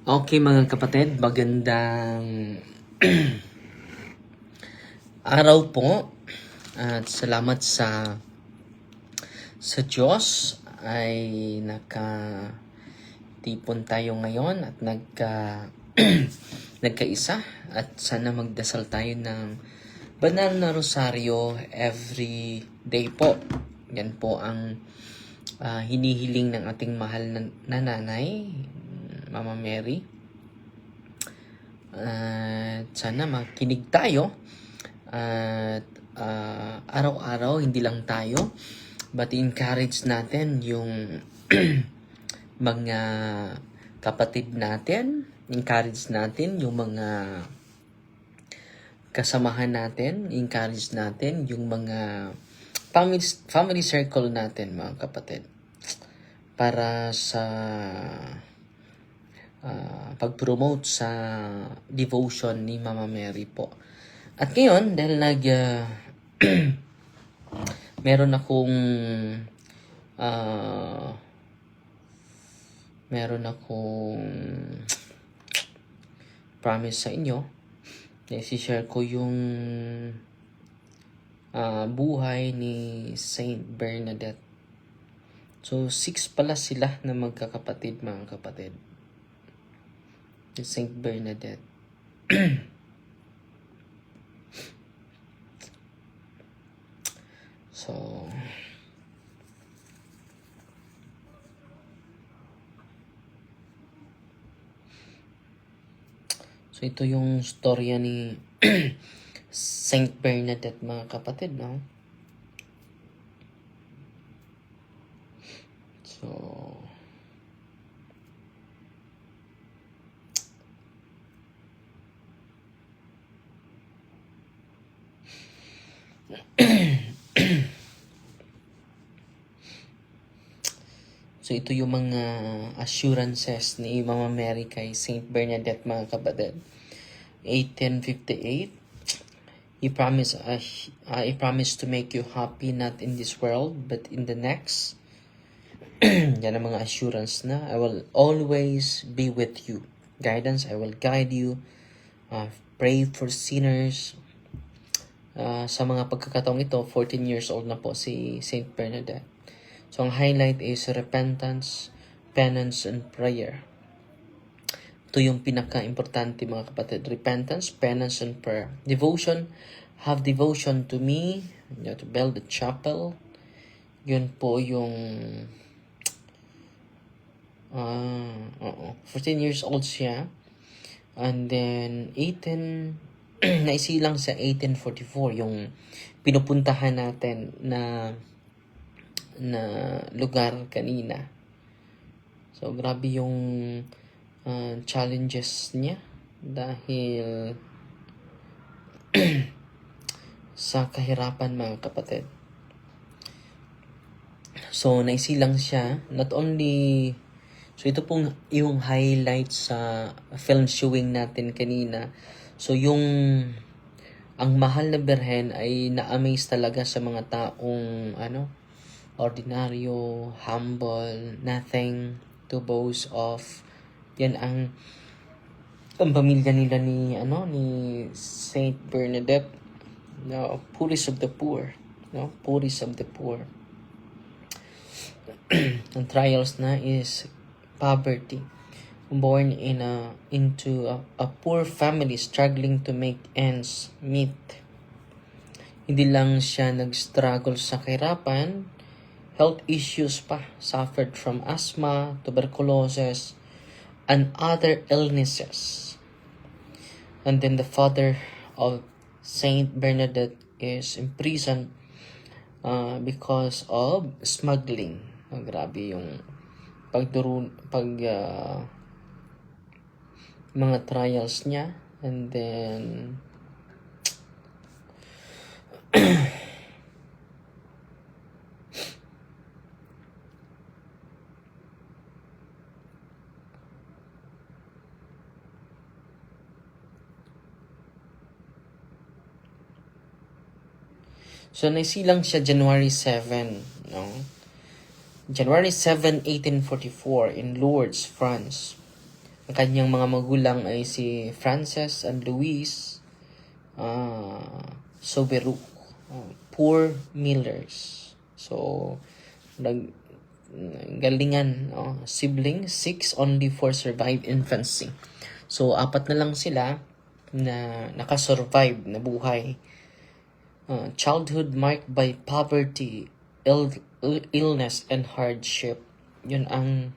Okay mga kapatid, magandang araw po. At salamat sa sa Diyos. Ay naka tipon tayo ngayon at nagka nagkaisa. At sana magdasal tayo ng banal na rosaryo every day po. Yan po ang ah, hinihiling ng ating mahal na nanay, Mama Mary. At sana makinig tayo at ah, araw-araw, hindi lang tayo, but encourage natin yung mga kapatid natin, encourage natin yung mga kasamahan natin, encourage natin yung mga family, family circle natin, mga kapatid. Para sa ah, pag-promote sa devotion ni Mama Mary po. At ngayon, dahil nag ah, meron akong ah, meron akong promise sa inyo na share ko yung ah, buhay ni Saint Bernadette. So, six pala sila na magkakapatid, mga kapatid. Si Saint Bernadette. so, So, ito yung storya ni Saint Bernadette, mga kapatid, no? So, So, ito yung mga assurances ni Mama Mary kay Saint Bernadette, mga kapatid. 1858, He promised, uh, I promise to make you happy not in this world, but in the next. Yan ang mga assurance na. I will always be with you. Guidance, I will guide you. Uh, pray for sinners. Uh, sa mga pagkakataong ito, 14 years old na po si Saint Bernadette. So, ang highlight is repentance, penance, and prayer. Ito yung pinaka-importante mga kapatid. Repentance, penance, and prayer. Devotion, have devotion to me. You to build the chapel. Yun po yung... Ah, oo. 14 years old siya. And then, 18... naisilang sa 1844 yung pinupuntahan natin na na lugar kanina. So, grabe yung uh, challenges niya dahil sa kahirapan mga kapatid. So, naisilang siya. Not only... So, ito pong yung highlight sa film showing natin kanina. So, yung... Ang mahal na berhen ay na-amaze talaga sa mga taong ano, ordinaryo, humble, nothing to boast of. Yan ang ang pamilya nila ni ano ni Saint Bernadette no poorest of the poor. No poorest of the poor. Ang trials na is poverty. Born in a into a, a poor family struggling to make ends meet. Hindi lang siya nag-struggle sa kahirapan health issues pa, suffered from asthma, tuberculosis, and other illnesses. And then the father of Saint Bernadette is imprisoned uh, because of smuggling. Oh, grabe yung pagduro, pag uh, mga trials niya. And then So, naisilang siya January 7, no? January 7, 1844 in Lourdes, France. Ang kanyang mga magulang ay si Frances and Louise uh, Soberu. uh, poor millers. So, nag galingan, no? sibling, six only for survive infancy. So, apat na lang sila na nakasurvive na buhay. Uh, childhood marked by poverty, ill, ill- illness, and hardship. Yun ang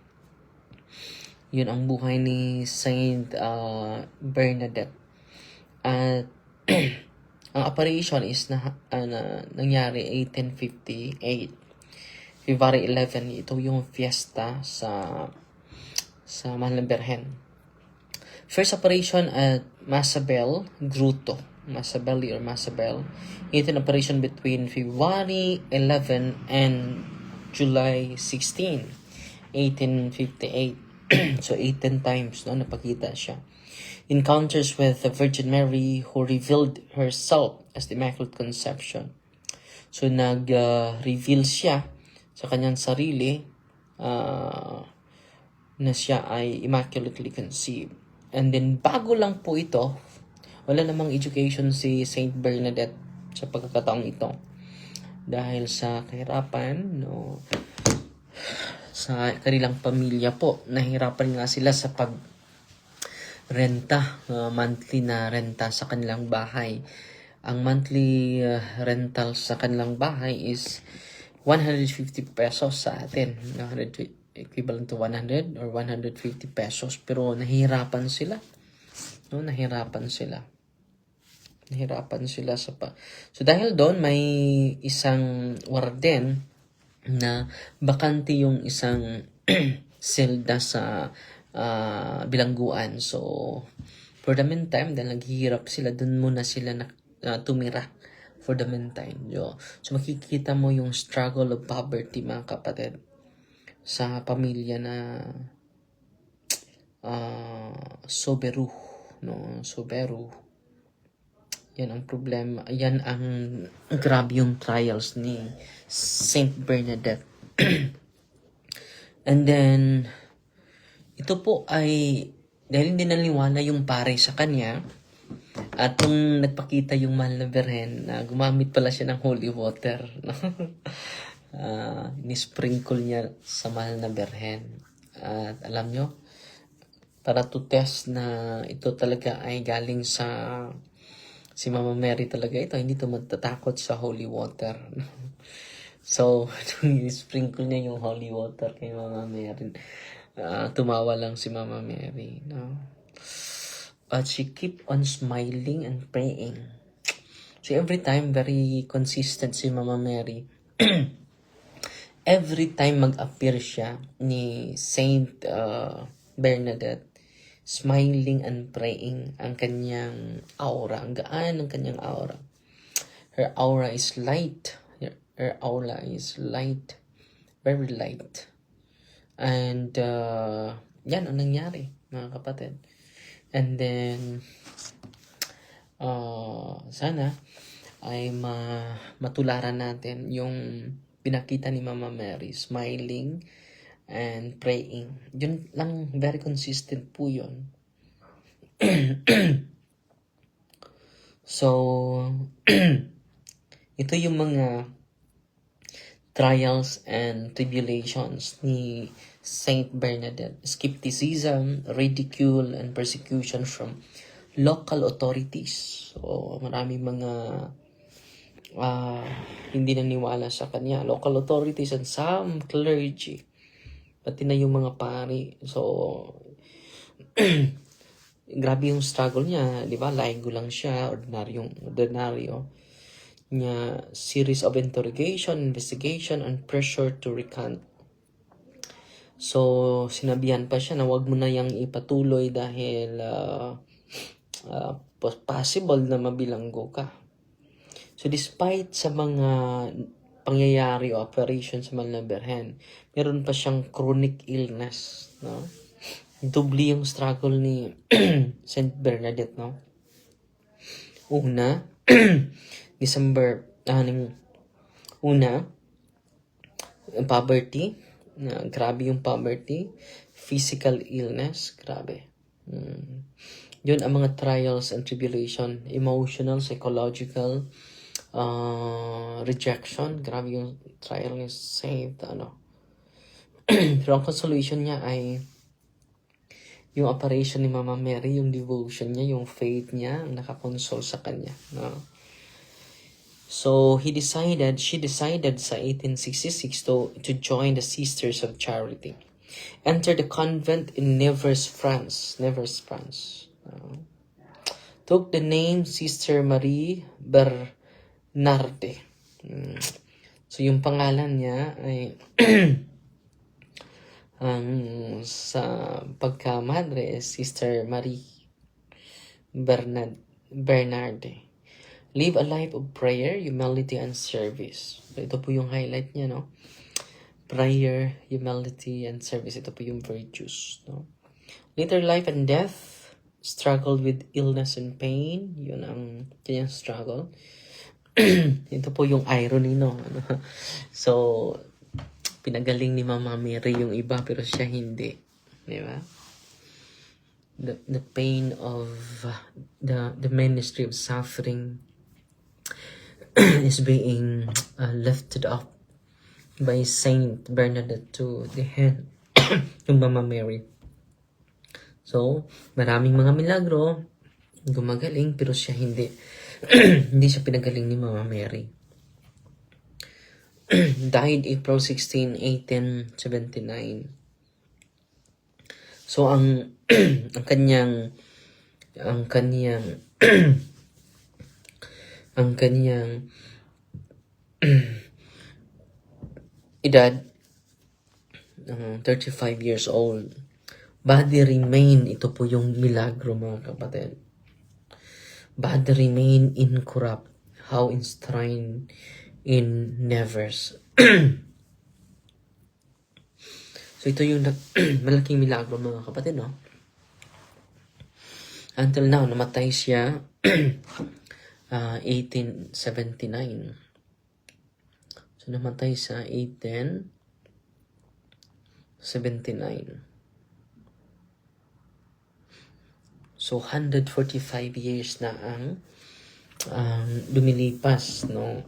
yun ang buhay ni Saint uh, Bernadette. At ang operation is na, uh, na nangyari 1858. February 11, ito yung fiesta sa sa Mahal na Birhen. First operation at Masabel Gruto. Masabeli or Masabel. Ito an operation between February 11 and July 16, 1858. so 18 times no napakita siya. Encounters with the Virgin Mary who revealed herself as the Immaculate Conception. So nag-reveal siya sa kanyang sarili ah, na siya ay immaculately conceived. And then bago lang po ito, wala namang education si Saint Bernadette sa pagkakataong ito. Dahil sa kahirapan, no, sa kanilang pamilya po, nahirapan nga sila sa pag renta, uh, monthly na renta sa kanilang bahay. Ang monthly uh, rental sa kanilang bahay is 150 pesos sa atin. 100, equivalent to 100 or 150 pesos. Pero nahihirapan sila. No, nahirapan sila. Nahirapan sila sa pa. So dahil doon may isang warden na bakante yung isang selda sa ah, bilangguan. So for the meantime, dahil naghihirap sila, doon muna sila na, na tumira for the meantime. Yo. So makikita mo yung struggle of poverty mga kapatid sa pamilya na ah soberu no soberu yan ang problema. Yan ang grabe yung trials ni Saint Bernadette. And then ito po ay dahil hindi naniwala yung pare sa kanya at nung nagpakita yung mahal na Berhen na gumamit pala siya ng holy water no? Ah, ni-sprinkle niya sa mahal na Berhen at alam nyo para to test na ito talaga ay galing sa si Mama Mary talaga ito hindi to matatakot sa holy water. So sprinkle niya yung holy water kay Mama Mary. Ah, tumawa lang si Mama Mary no? But she keep on smiling and praying. So every time very consistent si Mama Mary. Every time mag-appear siya ni Saint uh, Bernadette, smiling and praying ang kanyang aura. Ang gaan ng kanyang aura. Her aura is light. Her, her aura is light. Very light. And, uh, yan ang nangyari, mga kapatid. And then, uh, sana ay ma matularan natin yung pinakita ni Mama Mary, smiling and praying. Yun lang, very consistent po yun. so, ito yung mga trials and tribulations ni Saint Bernadette. Skepticism, ridicule, and persecution from local authorities. So, maraming mga ah, hindi naniwala sa kanya. Local authorities and some clergy. Pati na yung mga pari. So, grabe yung struggle niya. Di ba? Laigo lang siya. Ordinaryong, ordinaryo. Niya, series of interrogation, investigation, and pressure to recant. So, sinabihan pa siya na wag mo na yang ipatuloy dahil ah, ah, possible na mabilanggo ka. So despite sa mga pangyayari o operation sa Mahal na Berhen, meron pa siyang chronic illness, no? Dubli yung struggle ni Saint Bernadette, no? Una, December, ah, ning- una, poverty, na grabe yung poverty, physical illness, grabe. Mm. Yun ang mga trials and tribulation, emotional, psychological, uh, rejection. Grabe yung trial ni saved, ano. Pero ang consolation niya ay yung operation ni Mama Mary, yung devotion niya, yung faith niya, ang nakakonsole sa kanya. No? So, he decided, she decided sa 1866 to, to join the Sisters of Charity. Enter the convent in Nevers, France. Nevers, France. Uh, took the name Sister Marie Bernarde. Mm. So, yung pangalan niya ay ang sa pagkamadre is Sister Marie Bernard, Bernarde. Live a life of prayer, humility, and service. So, ito po yung highlight niya, no? Prayer, humility, and service. Ito po yung virtues, no? Later life and death, struggled with illness and pain. Yun ang kanyang struggle. ito po yung irony, no? Ano? so, pinagaling ni Mama Mary yung iba, pero siya hindi. Di ba? The, the pain of the, the ministry of suffering is being uh, lifted up by Saint Bernadette to the hand ng Mama Mary. So, maraming mga milagro, gumagaling, pero siya hindi. hindi siya pinagaling ni Mama Mary. Died April 16, 1879. So, ang, ang kanyang, ang kanyang, ang kanyang edad, uh, 35 years old. Body remain, ito po yung milagro mga kapatid. Body remain incorrupt, how enshrined in Nevers. so ito yung malaking milagro mga kapatid, no? Until now, namatay siya uh, 1879. So, namatay sa 1879. So, 145 years na ang um, lumilipas, no?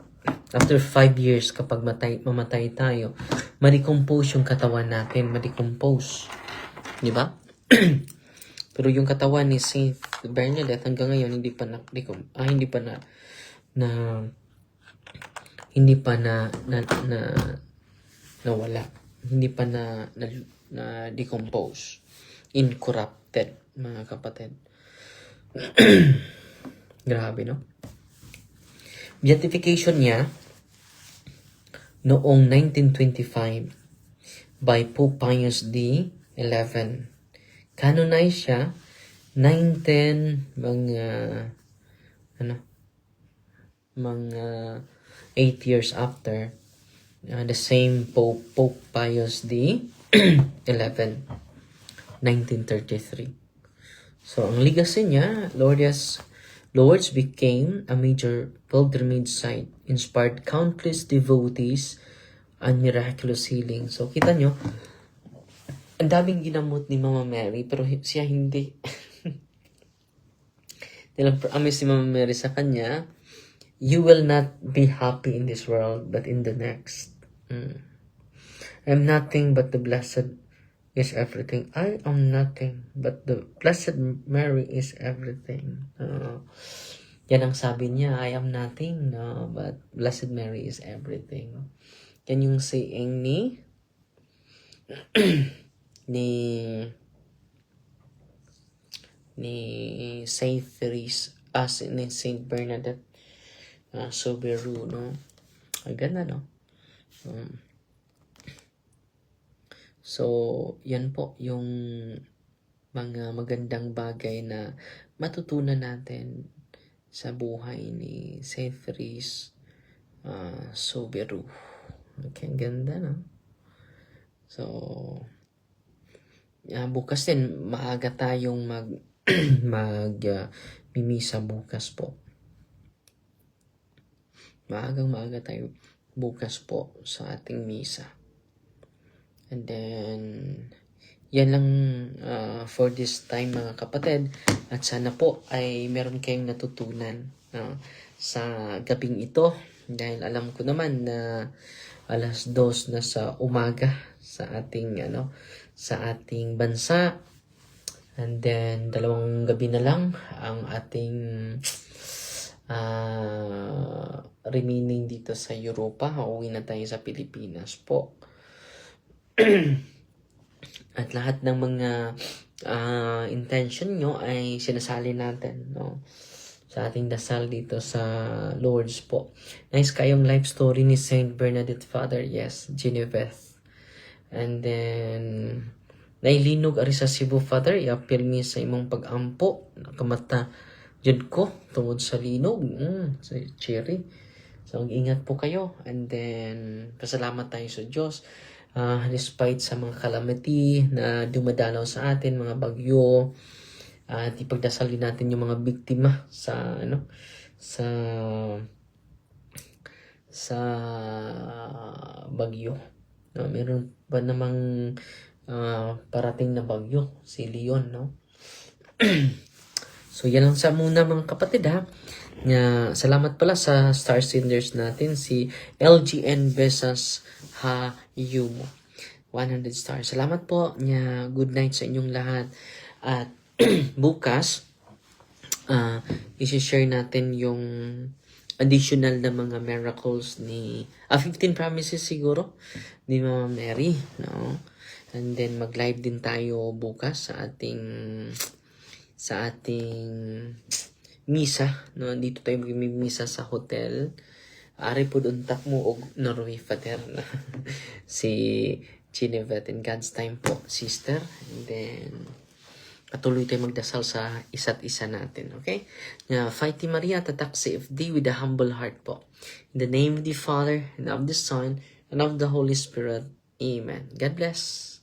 After 5 years, kapag matay, mamatay tayo, ma-decompose yung katawan natin, ma-decompose. Di ba? Pero yung katawan ni Saint Bernadette hanggang ngayon hindi pa na, ah, hindi pa na, na hindi pa na na, na nawala. Hindi pa na na, na decompose. Incorrupted, mga kapatid. Grabe, no? Beatification niya noong 1925 by Pope Pius D. 11. Canonize siya 19 mga ano mga 8 years after uh, the same Pope Pope Pius D 11 1933 So ang legacy niya Lourdes Lourdes became a major pilgrimage site inspired countless devotees and miraculous healing so kita nyo ang daming ginamot ni Mama Mary pero siya hindi Nilang promise ni Mama Mary sa kanya, you will not be happy in this world, but in the next. Mm. I'm nothing but the blessed is everything. I am nothing but the blessed Mary is everything. Uh, yan ang sabi niya, I am nothing, no, but blessed Mary is everything. Yan yung saying ni ni ni Saint Therese as ni Saint Bernadette uh, Soberu no ang ganda no um, so yan po yung mga magandang bagay na matutunan natin sa buhay ni Therese uh, Soberu okay ang ganda no so Ah, bukas din maaga tayong mag mag uh, mimisa bukas po. Maagang maaga tayo bukas po sa ating misa. And then yan lang ah, for this time mga kapatid. At sana po ay meron kayong natutunan no, sa gabing ito. Dahil alam ko naman na alas dos na sa umaga sa ating ano sa ating bansa. And then dalawang gabi na lang ang ating ah remaining dito sa Europa. Uuwi na tayo sa Pilipinas po. At lahat ng mga ah, intention nyo ay sinasali natin no? sa ating dasal dito sa Lord's po. Nice kayong life story ni Saint Bernadette Father. Yes, Genevieve. And then, nailinog ari sa Cebu Father, i-appeal mi sa imong pag-ampo. Nakamata, jud ko, tungod sa linog. Mm, sa cherry. So, mag-ingat po kayo. And then, pasalamat tayo sa Diyos. Ah, despite sa mga calamity na dumadalaw sa atin, mga bagyo, at ipagdasal natin yung mga biktima sa, ano, sa, sa bagyo. No, meron ba namang ah, parating na bagyo? Si Leon, no? So, yan lang sa muna mga kapatid ha. Nga, salamat pala sa star senders natin, si LGN Besas Hayumo. 100 stars. Salamat po. Nga, good night sa inyong lahat. At bukas, ah isi-share natin yung additional na mga miracles ni ah 15 promises siguro ni Mama Mary no and then mag-live din tayo bukas sa ating sa ating misa no dito tayo magmimisa sa hotel ari po doon tak mo og Norway Father na si Chinevet in God's time po sister and then patuloy tayo magdasal sa isa't isa natin. Okay? Na Fighting Maria, tatak CFD with a humble heart po. In the name of the Father, and of the Son, and of the Holy Spirit. Amen. God bless.